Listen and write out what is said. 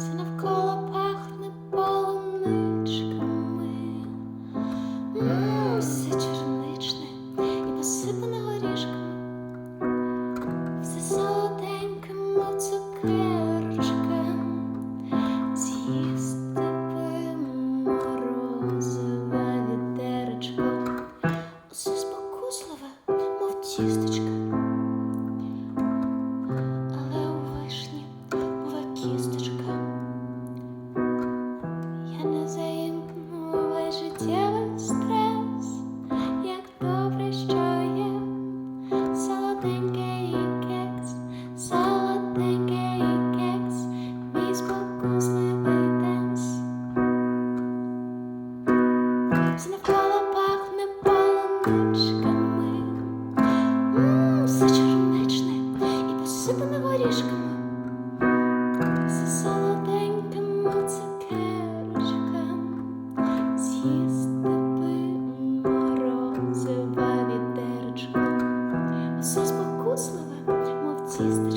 Все навколо пахне полуничками. Все черничне і посипане горішками. Все солоденьке, мов цукерочка. З'їсти би відеречко. Усе спокусливе, мов тістечка. Життєвий стрес, як добре, що є солоденький кекс, солоденький кекс, мій спокусливий. Все навколо пахне полуничками. Все черничне і посипане горішками. kisses.